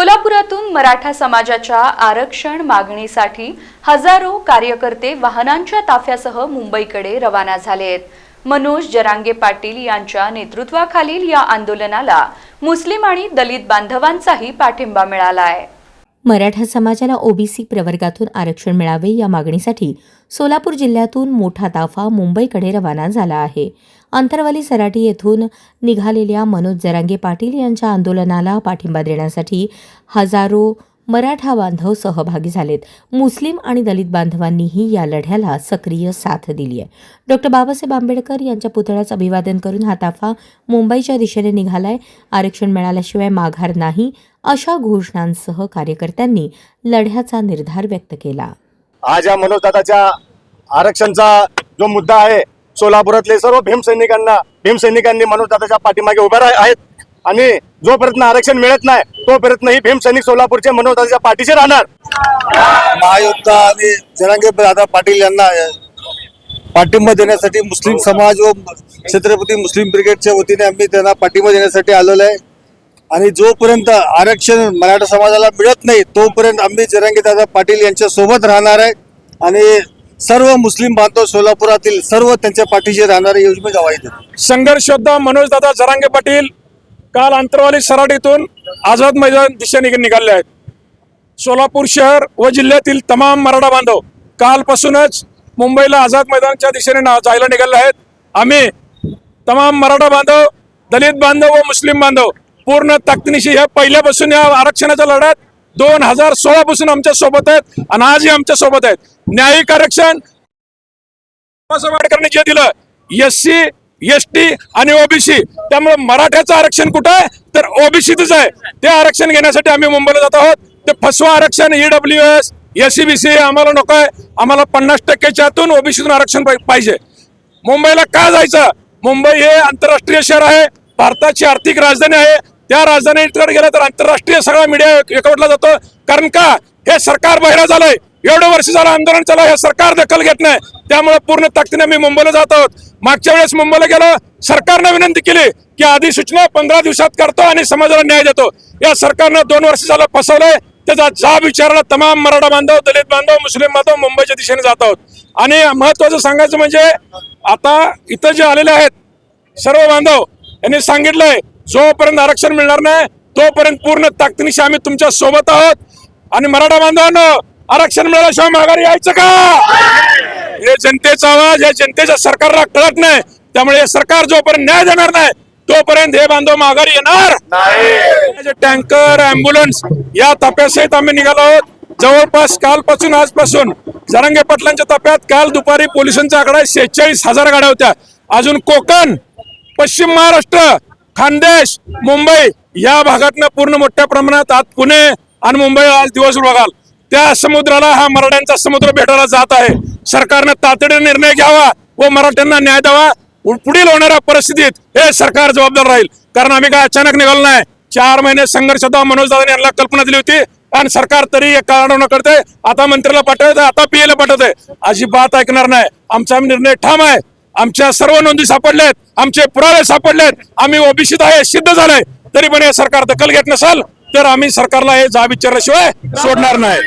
सोलापुरातून मराठा समाजाच्या आरक्षण मागणीसाठी हजारो कार्यकर्ते वाहनांच्या ताफ्यासह मुंबईकडे रवाना झाले आहेत. मनोज जरांगे पाटील यांच्या नेतृत्वाखालील या आंदोलनाला मुस्लिम आणि दलित बांधवांचाही पाठिंबा मिळाला आहे. मराठा समाजाला ओबीसी प्रवर्गातून आरक्षण मिळावे या मागणीसाठी सोलापूर जिल्ह्यातून मोठा ताफा मुंबईकडे रवाना झाला आहे. अंतरवाली सराटी येथून निघालेल्या मनोज जरांगे पाटील यांच्या आंदोलनाला पाठिंबा देण्यासाठी हजारो मराठा बांधव सहभागी झालेत. मुस्लिम आणि दलित बांधवांनीही या लढ्याला सक्रिय साथ दिली आहे. डॉक्टर बाबासाहेब आंबेडकर यांच्या पुतळ्याचं अभिवादन करून हा ताफा मुंबईच्या दिशेने निघालाय. आरक्षण मिळाल्याशिवाय माघार नाही अशा घोषणांसह कार्यकर्त्यांनी लढ्याचा निर्धार व्यक्त केला. आज या मनोजदादाच्या आरक्षणचा जो मुद्दा आहे सोलापुरातले सर्व भीमसैनिकांना भीमसैनिकांनी मनोजदादाच्या पाठीमागे उभे राह- आहेत. आणि जोपर्यंत आरक्षण मिळत नाही तोपर्यंत ही भीमसैनिक सोलापूरचे मनोजदादाच्या पाठीशी राहणार. महायुद्ध आणि जरांगे दादा पाटील यांना पाठिंबा देण्यासाठी मुस्लिम समाज व छत्रपती मुस्लिम ब्रिगेडच्या वतीने आम्ही त्यांना पाठिंबा देण्यासाठी आलेलो आहे. आणि जोपर्यंत आरक्षण मराठा समाजाला मिळत नाही तोपर्यंत आम्ही जरांगे दादा पाटील यांच्या सोबत राहणार आहे. आणि सर्व मुस्लिम बांधव सोलापुरातील सर्व त्यांच्या पाठीशी राहणारे योजना गवाही देतो संघर्ष योद्धा मनोजदादा जरांगे पाटील काल अंतरवाली सराटीतून आझाद मैदान दिशेने निघाले आहेत. सोलापूर शहर व जिल्ह्यातील तमाम मराठा बांधव कालपासूनच मुंबईला आझाद मैदानच्या दिशेने जायला निघाले आहेत. आम्ही तमाम मराठा बांधव दलित बांधव व मुस्लिम बांधव पूर्ण ताकदीनिशी ह्या पहिल्यापासून या आरक्षणाच्या लढ्यात दोन हजार सोळा पासून आमच्यासोबत आहेत आणि आजही आमच्यासोबत आहेत. न्यायिक आरक्षण आंबेडकरांनी जे दिलं एस सी एस टी आणि ओबीसी. त्यामुळे मराठ्याचं आरक्षण कुठं आहे? तर ओबीसीतच आहे. ते आरक्षण घेण्यासाठी आम्ही मुंबईला जात आहोत. ते फसवा आरक्षण EW S S C B C आम्हाला नको आहे. आम्हाला पन्नास टक्क्याच्या आतून ओबीसीतून आरक्षण पाहि- पाहिजे. मुंबईला का जायचं? मुंबई हे आंतरराष्ट्रीय शहर आहे. भारताची आर्थिक राजधानी आहे. त्या राजधानीकडे गेलं तर आंतरराष्ट्रीय सगळा मीडिया एकवटला जातो. कारण का? हे सरकार बहिरा झालंय. एवढं वर्ष झालं आंदोलन चालू या हे सरकार दखल घेत नाही. त्यामुळे पूर्ण ताकदीने मी मुंबईला जात आहोत. मागच्या वेळेस मुंबईला गेलो सरकारनं विनंती केली की अधिसूचना पंधरा दिवसात करतो आणि समाजाला न्याय देतो. या सरकारनं दोन वर्ष झालं फसवलंय. त्याचा जाब विचारला तमाम मराठा बांधव दलित बांधव मुस्लिम बांधव मुंबईच्या दिशेने जात आहोत. आणि महत्वाचं सांगायचं म्हणजे आता इथं जे आलेले आहेत सर्व बांधव यांनी सांगितलंय जोपर्यंत आरक्षण मिळणार नाही तोपर्यंत पूर्ण ताकदीनिशी आम्ही तुमच्यासोबत आहोत. आणि मराठा बांधवांना आरक्षण मिळाल्याशिवाय माघारी यायचं का? हे जनतेचा आवाज या जनतेच्या सरकारला कळत नाही. त्यामुळे हे सरकार जोपर्यंत न्याय देणार नाही तोपर्यंत हे बांधव माघारी येणार टँकर अँब्युलन्स या ताप्यासहित आम्ही निघालो आहोत. जवळपास कालपासून आजपासून जरांगे पाटलांच्या ताप्यात काल दुपारी पोलिसांचा आकडा शेहेचाळीस हजार गाड्या होत्या. अजून कोकण पश्चिम महाराष्ट्र खानदेश मुंबई या भागातनं पूर्ण मोठ्या प्रमाणात आज पुणे आणि मुंबई आज दिवस बघाल. त्या समुद्राला हा मराठ्यांचा समुद्र भेटायला जात आहे. सरकारनं तातडीने निर्णय घ्यावा व मराठ्यांना न्याय द्यावा. पुढील होणाऱ्या परिस्थितीत हे सरकार जबाबदार राहील. कारण आम्ही काय अचानक निघालो नाही. चार महिने संघर्ष होता मनोज दादा यांना कल्पना दिली होती. आणि सरकार तरी एक कारण करते आता मंत्र्याला पाठवत आता पीएला पाठवते अजिबात ऐकणार नाही. आमचा निर्णय ठाम आहे. आमच्या सर्व नोंदी सापडल्यात. आमचे पुरावे सापडलेत आम्ही ओबीसीत आहे सिद्ध झालंय. तरी पण हे सरकार दखल घेत नसाल तर आम्ही सरकारला हे जा विचारल्याशिवाय सोडणार नाही.